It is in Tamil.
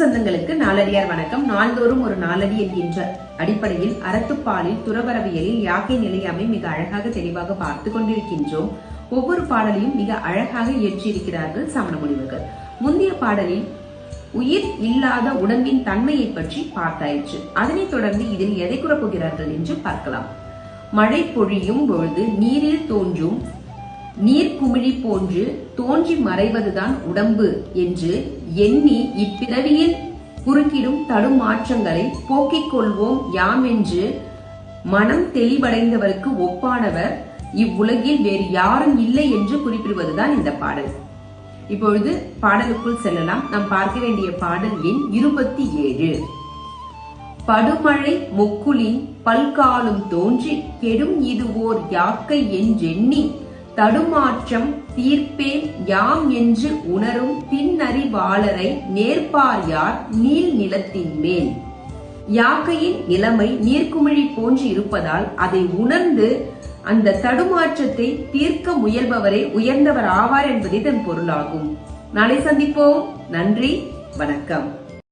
சொந்தங்களுக்கு நாளடியார் வணக்கம். நாள்தோறும் ஒரு நாளடி என்கின்ற அடிப்படையில் அறத்துப்பாலில் துறவரவியலில் யாக்கை நிலையாமை மிக அழகாக தெளிவாக பார்த்து கொண்டிருக்கின்றோம். ஒவ்வொரு பாடலையும் மிக அழகாக இயற்றியிருக்கிறார்கள் சமண முனிவர்கள். முந்தைய பாடலில் உயிர் இல்லாத உடம்பின் தன்மையை பற்றி பார்த்தாயிற்று. அதனைத் தொடர்ந்து இதில் எதை கூறப்போகிறார்கள் என்று பார்க்கலாம். மழை பொழியும் பொழுது நீரில் தோன்றும் நீர்க்குமிழி போன்று தோன்றி மறைவதுதான் உடம்பு என்று எண்ணி இப்பிறவியில் குறுக்கிடும் தடுமாற்றங்களை போக்கிக் கொள்வோம் யாம் என்று மனம் தெளிவடைந்தவருக்கு ஒப்பானவர். இவ்வுலகில் வேறு யாரும் இல்லை என்று குறிப்பிடுவதுதான் இந்த பாடல். இப்பொழுது பாடலுக்குள் செல்லலாம். நாம் பார்க்க வேண்டிய பாடல் எண் இருபத்தி ஏழு. படுமழை மொக்குலின் பல்காலும் தோன்றி கெடும் இது ஓர் யாக்கை என்றெண்ணி தடுமாற்றம் தீர்ப்பேன் யாம் என்று உணரும் பின்னறிவாளரை நேர்பார் யார் நீள் நிலத்தின் மேல். யாக்கையின் நிலைமை நீர்க்குமிழி போன்று இருப்பதால் அதை உணர்ந்து அந்த தடுமாற்றத்தை தீர்க்க முயல்பவரே உயர்ந்தவர் ஆவார் என்பதே இதன் பொருளாகும். நாளை சந்திப்போம். நன்றி. வணக்கம்.